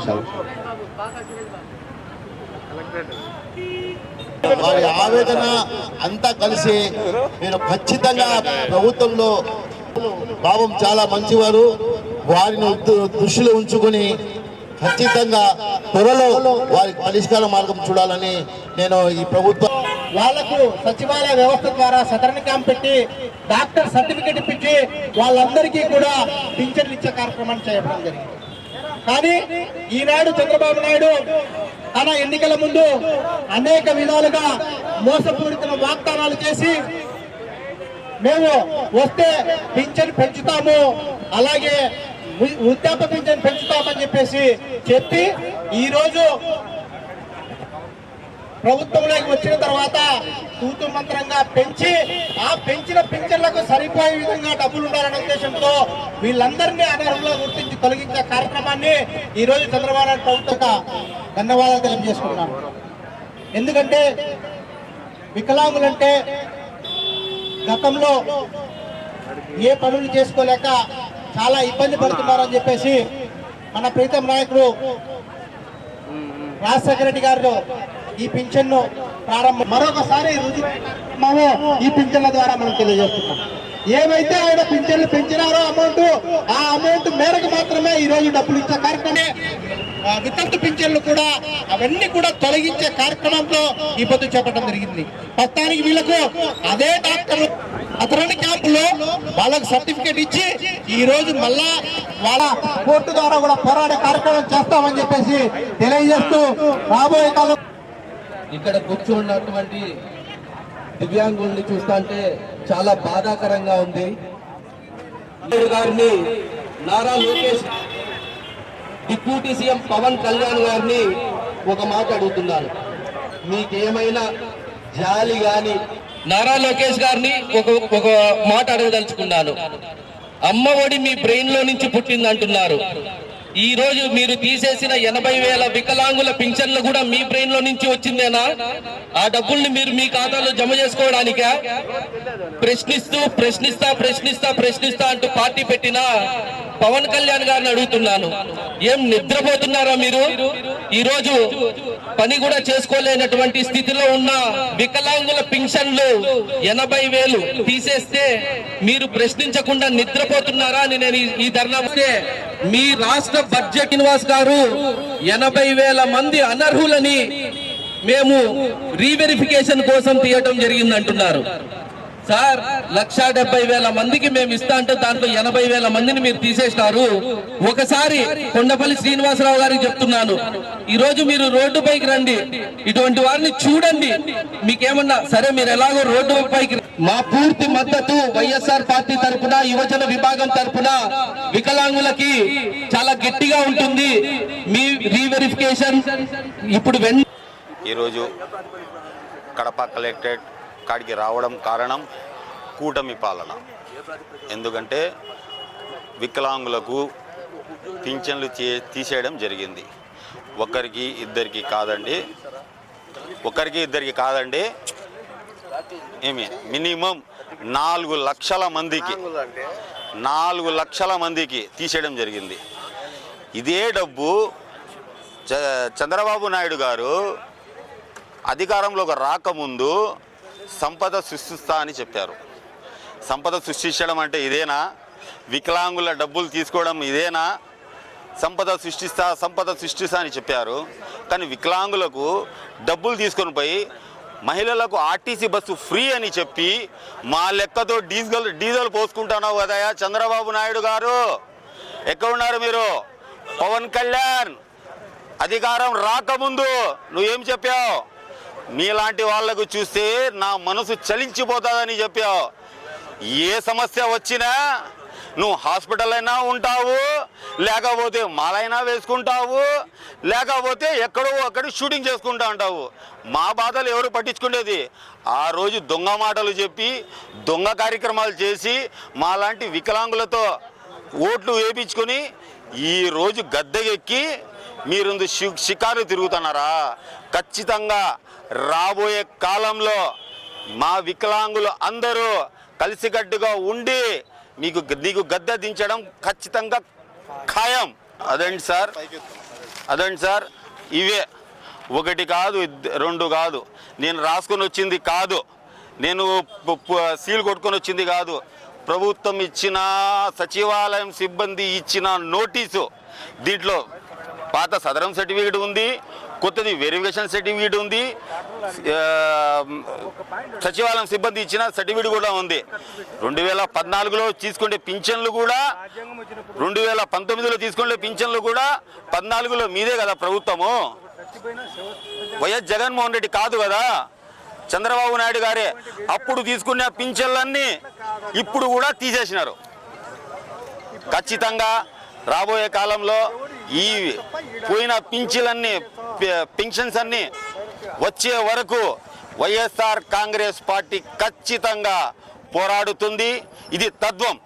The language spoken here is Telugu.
నిమిషాలు వారి ఆవేదన అంతా కలిసి నేను ఖచ్చితంగా ప్రభుత్వంలో భావం చాలా మంచివారు. వారిని దృష్టిలో ఉంచుకొని ఖచ్చితంగా త్వరలో వారికి పరిష్కార మార్గం చూడాలని నేను ఈ ప్రభుత్వం వాళ్ళకు సచివాలయ వ్యవస్థ ద్వారా సదరణ క్యాంప్ పెట్టి డాక్టర్ సర్టిఫికేట్ ఇప్పించి వాళ్ళందరికీ కూడా పింఛన్లు ఇచ్చే కార్యక్రమాన్ని చేయడం జరిగింది. కానీ ఈనాడు చంద్రబాబు నాయుడు తన ఎన్నికల ముందు అనేక విధాలుగా మోసపూరిత వాగ్దానాలు చేసి మేము వస్తే పింఛన్ పెంచుతాము అలాగే వృ- వృద్ధాప్య పింఛన్ పెంచుతామని చెప్పేసి చెప్పి ఈరోజు ప్రభుత్వంలోకి వచ్చిన తర్వాత తూతు మంత్రంగా పెంచి ఆ పెంచిన పింఛన్లకు సరిపోయే విధంగా డబ్బులు ఉండాలనే ఉద్దేశంతో వీళ్ళందరినీ అనర్హులుగా గుర్తించి తొలగించే కార్యక్రమాన్ని ఈరోజు చంద్రబాబు నాయుడు ప్రభుత్వం ధన్యవాదాలు తెలియజేసుకున్నాను ఎందుకంటే వికలాంగులంటే గతంలో ఏ పనులు చేసుకోలేక చాలా ఇబ్బంది పడుతున్నారని చెప్పేసి మన ప్రీతం నాయకుడు రాజశేఖర రెడ్డి గారు ఈ పింఛన్ను ప్రారంభం మరొకసారి రుజువు మనము ఈ పింఛన్ల ద్వారా మనం తెలియజేస్తున్నాం. ఏమైతే ఆయన పింఛన్లు పెంచినారో అమౌంట్ ఆ అమౌంట్ మేరకు మాత్రమే ఈ రోజు డబ్బులు ఇచ్చే కార్యక్రమే ఆ, వితంతు పింఛన్లు కూడా అవన్నీ కూడా తొలగించే కార్యక్రమంతో ఈ పొద్దు చేపట్టడం జరిగింది. మొత్తానికి వీళ్ళకు అదే డాక్టర్ అతని క్యాంపులో వాళ్ళకు సర్టిఫికేట్ ఇచ్చి ఈ రోజు మళ్ళా వాళ్ళ కోర్టు ద్వారా కూడా పోరాడే కార్యక్రమం చేస్తామని చెప్పేసి తెలియజేస్తూ రాబోయే కాలం ఇక్కడ కూర్చున్నటువంటి దివ్యాంగుల్ని చూస్తుంటే చాలా బాధాకరంగా ఉంది. గారిని నారా లోకేష్ డిప్యూటీ సీఎం పవన్ కళ్యాణ్ గారిని ఒక మాట అడుగుతున్నాను. మీకేమైనా జాలి గాని నారా లోకేష్ గారిని ఒక ఒక మాట అడగదలుచుకున్నాను. అమ్మ ఒడి మీ బ్రెయిన్లో నుంచి పుట్టింది అంటున్నారు ఈ రోజు మీరు తీసేసిన ఎనభై వేల వికలాంగుల పింఛన్లు కూడా మీ బ్రెయిన్లో నుంచి వచ్చిందేనా? ఆ డబ్బుల్ని మీరు మీ ఖాతాలో జమ చేసుకోవడానికా? ప్రశ్నిస్తూ ప్రశ్నిస్తా ప్రశ్నిస్తా ప్రశ్నిస్తా అంటూ పార్టీ పెట్టిన పవన్ కళ్యాణ్ గారిని అడుగుతున్నాను. ఏం నిద్రపోతున్నారా మీరు? ఈరోజు పని కూడా చేసుకోలేనటువంటి స్థితిలో ఉన్న వికలాంగుల పింఛన్లు ఎనభై వేలు తీసేస్తే మీరు ప్రశ్నించకుండా నిద్రపోతున్నారా అని నేను ఈ- ధర్నా వస్తే మీ రాష్ట్ర బడ్జెట్ నివాస్ గారు ఎనభై వేల మంది అనర్హులని మేము రీవెరిఫికేషన్ కోసం తీయటం జరిగిందంటున్నారు. సార్ లక్షా డెబ్బై వేల మందికి మేము ఇస్తా అంటే దాంట్లో ఎనభై వేల మందిని మీరు తీసేసినారు. ఒకసారి కొండపల్లి శ్రీనివాసరావు గారికి చెప్తున్నాను. ఈ రోజు మీరు రోడ్డుపైకి రండి. ఇటువంటి వారిని చూడండి. మీకేమన్నా సరే మీరు ఎలాగో రోడ్డు పైకి మా పూర్తి మద్దతు వైఎస్ఆర్ పార్టీ తరపున యువజన విభాగం తరపున వికలాంగులకి చాలా గట్టిగా ఉంటుంది. మీ రీవెరిఫికేషన్ ఇప్పుడు వెన్ ఈరోజు కడప కలెక్టరేట్ కాడికి రావడం కారణం కూటమి పాలన. ఎందుకంటే వికలాంగులకు పింఛన్లు తీ- తీసేయడం జరిగింది. ఒకరికి ఇద్దరికి కాదండి. ఒకరికి ఇద్దరికి కాదండి. ఏమి? మినిమం నాలుగు లక్షల మందికి నాలుగు లక్షల మందికి తీసేయడం జరిగింది. ఇదే డబ్బు చ- చంద్రబాబు నాయుడు గారు అధికారంలోకి రాకముందు సంపద సృష్టిస్తా అని చెప్పారు. సంపద సృష్టించడం అంటే ఇదేనా? వికలాంగుల డబ్బులు తీసుకోవడం ఇదేనా? సంపద సృష్టిస్తా సంపద సృష్టిస్తా అని చెప్పారు. కానీ వికలాంగులకు డబ్బులు తీసుకొని పోయి మహిళలకు ఆర్టీసీ బస్సు ఫ్రీ అని చెప్పి మా లెక్కతో డీజిల్ డీజిల్ పోసుకుంటున్నావు కదయా చంద్రబాబు నాయుడు గారు. ఎక్కడున్నారు మీరు? పవన్ కళ్యాణ్. అధికారం రాకముందు నువ్వేం చెప్పావు? మీలాంటి వాళ్ళకు చూస్తే నా మనసు చలించిపోతుందని చెప్పావు. ఏ సమస్య వచ్చినా నువ్వు హాస్పిటల్ అయినా ఉంటావు లేకపోతే మాలైనా వేసుకుంటావు లేకపోతే ఎక్కడో అక్కడ షూటింగ్ చేసుకుంటా ఉంటావు. మా బాధలు ఎవరు పట్టించుకునేది? ఆ రోజు దొంగ మాటలు చెప్పి దొంగ కార్యక్రమాలు చేసి మాలాంటి వికలాంగులతో ఓట్లు వేపించుకొని ఈరోజు గద్దెగెక్కి మీరు షి- షికారు తిరుగుతున్నారా? ఖచ్చితంగా రాబోయే కాలంలో మా వికలాంగులు అందరూ కలిసికట్టుగా ఉండి మీకు నీకు గద్దె దించడం ఖచ్చితంగా ఖాయం. అదండి సార్? అదండి సార్? ఇవే. ఒకటి కాదు రెండు కాదు. నేను రాసుకొని వచ్చింది కాదు. నేను సీల్ కొట్టుకొని వచ్చింది కాదు. ప్రభుత్వం ఇచ్చిన సచివాలయం సిబ్బంది ఇచ్చిన నోటీసు. దీంట్లో పాత సదరం సర్టిఫికేట్ ఉంది. కొత్తది వెరిఫికేషన్ సర్టిఫికేట్ ఉంది. సచివాలయం సిబ్బంది ఇచ్చిన సర్టిఫికేట్ కూడా ఉంది. రెండు వేల పద్నాలుగులో తీసుకునే పింఛన్లు కూడా రెండు వేల పంతొమ్మిదిలో తీసుకునే పింఛన్లు కూడా పద్నాలుగులో మీదే కదా ప్రభుత్వము. వైఎస్ జగన్మోహన్ రెడ్డి కాదు కదా. చంద్రబాబు నాయుడు గారే అప్పుడు తీసుకున్న పింఛన్లన్నీ ఇప్పుడు కూడా తీసేసినారు. ఖచ్చితంగా రాబోయే కాలంలో ఈ పోయిన పింఛన్లన్నీ పింఛన్స్ అన్నీ వచ్చే వరకు వైఎస్ఆర్ కాంగ్రెస్ పార్టీ ఖచ్చితంగా పోరాడుతుంది. ఇది తత్వం